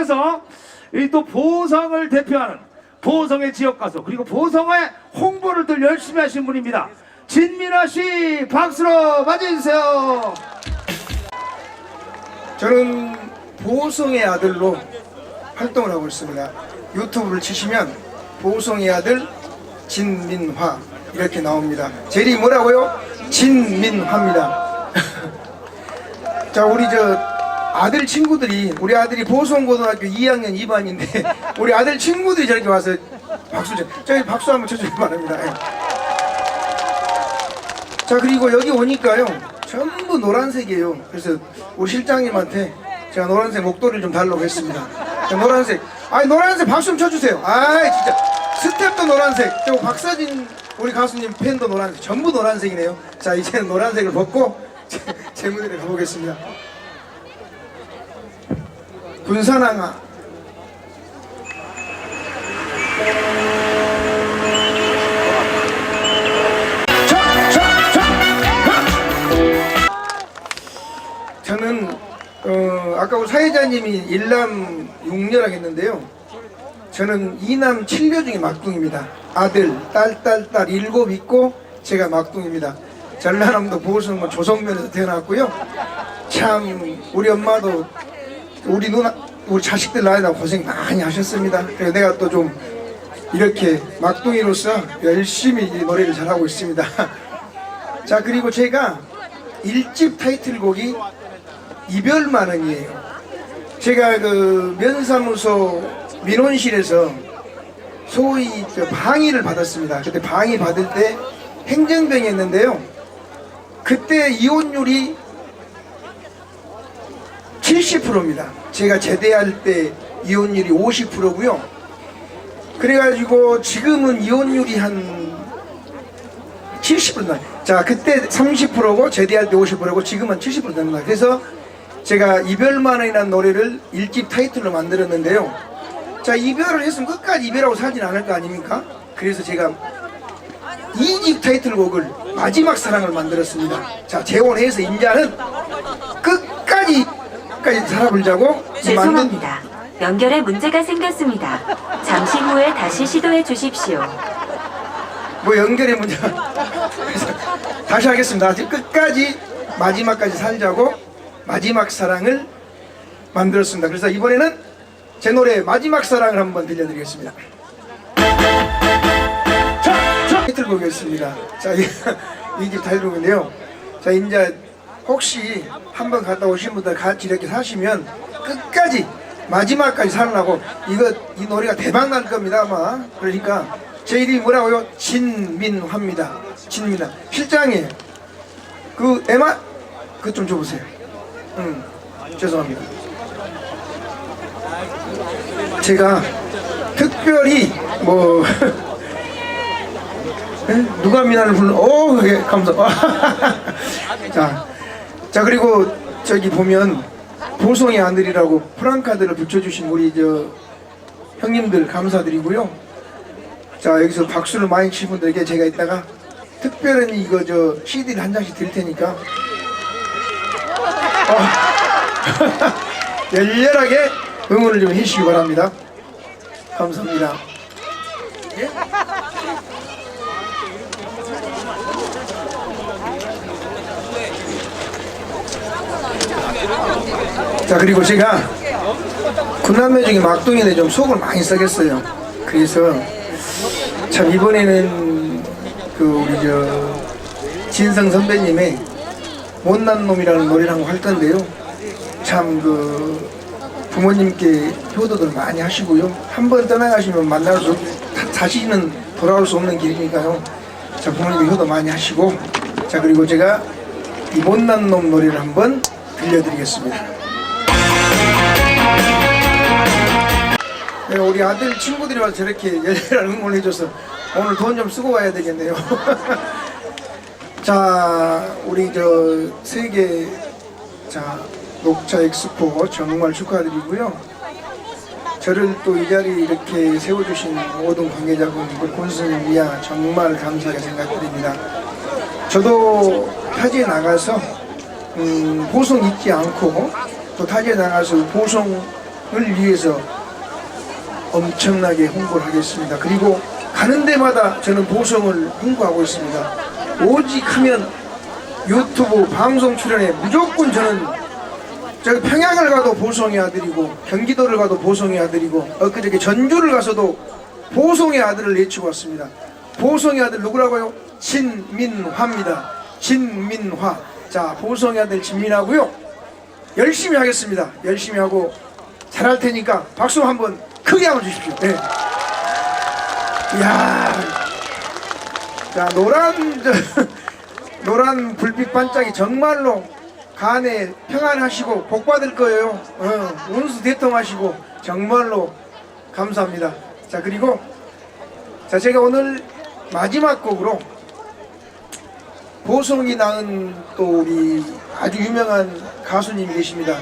계속해서 이 또 보성을 대표하는 보성의 지역 가수 그리고 보성의 홍보를 또 열심히 하신 분입니다. 진민아 씨 박수로 맞이해주세요. 저는 보성의 아들로 활동을 하고 있습니다. 유튜브를 치시면 보성의 아들 진민화 이렇게 나옵니다. 제 이름이 뭐라고요? 진민화입니다. 자 우리 저 아들 친구들이 우리 아들이 보성고등학교 2학년 2반인데 우리 아들 친구들이 저렇게 와서 박수 쳐. 저희 박수 한번 쳐주기 바랍니다. 예. 자 그리고 여기 오니까요. 전부 노란색이에요. 그래서 우리 실장님한테 제가 노란색 목도리를 좀 달라고 했습니다. 자, 노란색. 아니 노란색 박수 좀 쳐주세요. 아이 진짜. 스텝도 노란색. 또 박서진 우리 가수님 팬도 노란색. 전부 노란색이네요. 자 이제는 노란색을 벗고 제, 제 무대를 가보겠습니다 군산항아 저는 어, 아까 우리 사회자님이 일남 육녀라고 했는데요. 저는 이남 칠녀 중에 막둥입니다. 아들, 딸, 딸, 딸 일곱 있고 제가 막둥입니다. 전라남도 보성군 조성면에서 태어났고요. 참 우리 엄마도 우리 누나, 우리 자식들 낳으다 고생 많이 하셨습니다. 그래서 내가 또 좀 이렇게 막둥이로서 열심히 이 노래를 잘하고 있습니다. 자 그리고 제가 일집 타이틀곡이 이별만은이에요. 제가 그 면사무소 민원실에서 소위 그 방위를 받았습니다. 그때 방위 받을 때 행정병이 했는데요. 그때 이혼율이 70%입니다. 제가 제대할 때 이혼율이 50%고요. 그래가지고 지금은 이혼율이 한 70%나. 자, 그때 30%고 제대할 때 50%고 지금은 70% 됩니다. 그래서 제가 이별만이라는 노래를 일집 타이틀로 만들었는데요. 자, 이별을 했으면 끝까지 이별하고 살진 않을 거 아닙니까? 그래서 제가 2집 타이틀곡을 마지막 사랑을 만들었습니다. 자, 재혼해서 인자는 끝까지 끝까지 살아보자고 만든 죄송합니다. 연결에 문제가 생겼습니다. 잠시 후에 다시 시도해 주십시오. 뭐 연결의 문제. 다시 하겠습니다. 아직 끝까지 마지막까지 살자고 마지막 사랑을 만들었습니다. 그래서 이번에는 제 노래 마지막 사랑을 한번 들려드리겠습니다. 타이틀곡이었습니다. 자, 이집 타이틀곡인데요. 자, 이제 혹시 한번 갔다 오신 분들 같이 이렇게 사시면 끝까지 마지막까지 살아나고 이거 이 노래가 대박 날 겁니다 아마 그러니까 제 이름이 뭐라고요? 진민화입니다. 진민화 실장이에요. 그 에마 그것 좀 줘보세요. 음 죄송합니다. 제가 특별히 뭐 에? 누가 미나를 부르는 오 그게 감사 자, 자 그리고 저기 보면 보성의 아들이라고 프랑카드를 붙여주신 우리 저 형님들 감사드리고요. 자 여기서 박수를 많이 치신 분들에게 제가 이따가 특별한 이거 저 CD를 한 장씩 드릴 테니까. 어, 열렬하게 응원을 좀 해주시기 바랍니다. 감사합니다 자 그리고 제가 군남매 중에 막둥이인데 좀 속을 많이 썩였어요. 그래서 참 이번에는 그 우리 저 진성 선배님의 못난 놈이라는 노래를 한곡 할 건데요. 참 그 부모님께 효도들 많이 하시고요. 한 번 떠나가시면 만날 수 다- 다시는 돌아올 수 없는 길이니까요. 자 부모님께 효도 많이 하시고. 자 그리고 제가 이 못난 놈 노래를 한번 들려드리겠습니다 우리 아들 친구들이 와서 저렇게 열렬한 응원을 해줘서 오늘 돈 좀 쓰고 와야 되겠네요. 자, 우리 저 세계 자 녹차 엑스포 정말 축하드리고요. 저를 또 이 자리에 이렇게 세워주신 모든 관계자분, 곤순 미야 정말 감사하게 생각드립니다. 저도 타지에 나가서 음, 보성 잊지 않고 또 타지에 나가서 보성 위해서 엄청나게 홍보를 하겠습니다. 그리고 가는 데마다 저는 보성을 홍보하고 있습니다. 오직 하면 유튜브 방송 출연에 무조건 저는 저기 평양을 가도 보성의 아들이고 경기도를 가도 보성의 아들이고 엊그저께 전주를 가서도 보성의 아들을 내치고 왔습니다. 보성의 아들 누구라고요? 진민화입니다. 진민화. 자, 보성의 아들 진민하고요. 열심히 하겠습니다. 열심히 하고 잘할 테니까 박수 한번 크게 한번 주십시오. 네. 이야. 자, 노란 저, 노란 불빛 반짝이 정말로 간에 평안하시고 복 받을 거예요. 어, 운수 대통하시고 정말로 감사합니다. 자, 그리고 자, 제가 오늘 마지막 곡으로 보성이 낳은 또 우리 아주 유명한 가수님이 계십니다.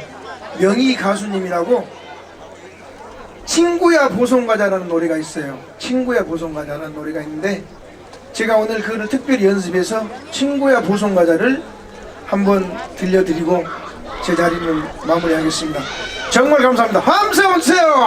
명희 가수님이라고 친구야 보성가자라는 노래가 있어요. 친구야 보성가자라는 노래가 있는데 제가 오늘 그거를 특별히 연습해서 친구야 보성가자를 한번 들려드리고 제 자리는 마무리하겠습니다. 정말 감사합니다. 함성 주세요.